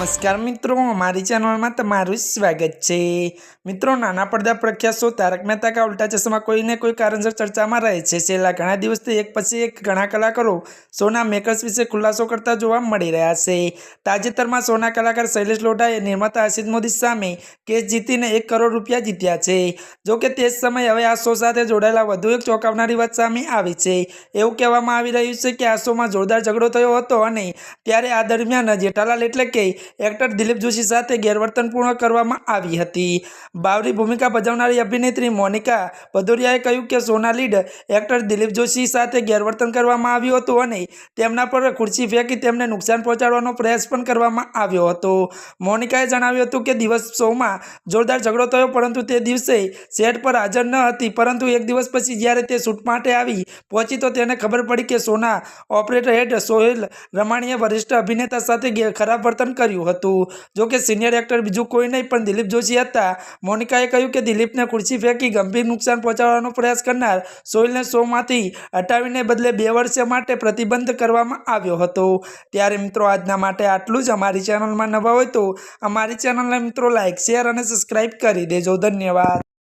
નમસ્કાર મિત્રો અમારી ચેનલમાં તમારું સ્વાગત છે. મિત્રો, નાના પડદા પ્રખ્યાત શો તારક મહેતા કા ઉલ્ટા ચશ્મા કોઈને કોઈ કારણસર ચર્ચામાં રહે છે. છેલ્લા ઘણા દિવસથી એક પછી એક ઘણા કલાકારો શોના મેકર્સ વિશે ખુલાસો કરતા જોવા મળી રહ્યા છે. તાજેતરમાં શોના કલાકાર શૈલેષ લોઢાએ નિર્માતા હર્ષિત મોદી સામે કેસ જીતીને એક કરોડ રૂપિયા જીત્યા છે. જો કે તે જ સમયે હવે આ શો સાથે જોડાયેલા વધુ એક ચોંકાવનારી વાત સામે આવી છે. એવું કહેવામાં આવી રહ્યું છે કે આ શોમાં જોરદાર ઝઘડો થયો હતો અને ત્યારે આ દરમિયાન જેઠાલાલ એટલે કે એક્ટર દિલીપ જોશી સાથે ગેરવર્તનપૂર્ણ કરવામાં આવી હતી. બાવરી ભૂમિકા ભજવનારી અભિનેત્રી મોનિકા ભદોરિયાએ કહ્યું કે સોના લીડ એક્ટર દિલીપ જોશી સાથે ગેરવર્તન કરવામાં આવ્યું હતું અને તેમના પર ખુરશી ફેંકી તેમને નુકસાન પહોંચાડવાનો પ્રયાસ પણ કરવામાં આવ્યો હતો. મોનિકાએ જણાવ્યું હતું કે દિવસ શોમાં જોરદાર ઝઘડો થયો, પરંતુ તે દિવસે સેટ પર હાજર ન હતી. પરંતુ એક દિવસ પછી જ્યારે તે શૂટ માટે આવી પહોંચી, તો તેને ખબર પડી કે સોના ઓપરેટર હેડ સોહેલ રમાણીએ વરિષ્ઠ અભિનેતા સાથે ખરાબ વર્તન કર્યું હતું. જો કે સિનિયર એક્ટર બીજું કોઈ નહીં, પણ દિલીપ જોશી હતા. મોનિકાએ કહ્યું કે દિલીપને ખુરશી ફેંકી ગંભીર નુકસાન પહોંચાડવાનો પ્રયાસ કરનાર સોહેલને શોમાંથી હટાવીને બદલે બે વર્ષ માટે પ્રતિબંધ કરવામાં આવ્યો હતો. ત્યારે મિત્રો, આજના માટે આટલું જ. અમારી ચેનલમાં નવા હોય તો અમારી ચેનલને મિત્રો લાઇક શેર અને સબસ્ક્રાઈબ કરી દેજો. ધન્યવાદ.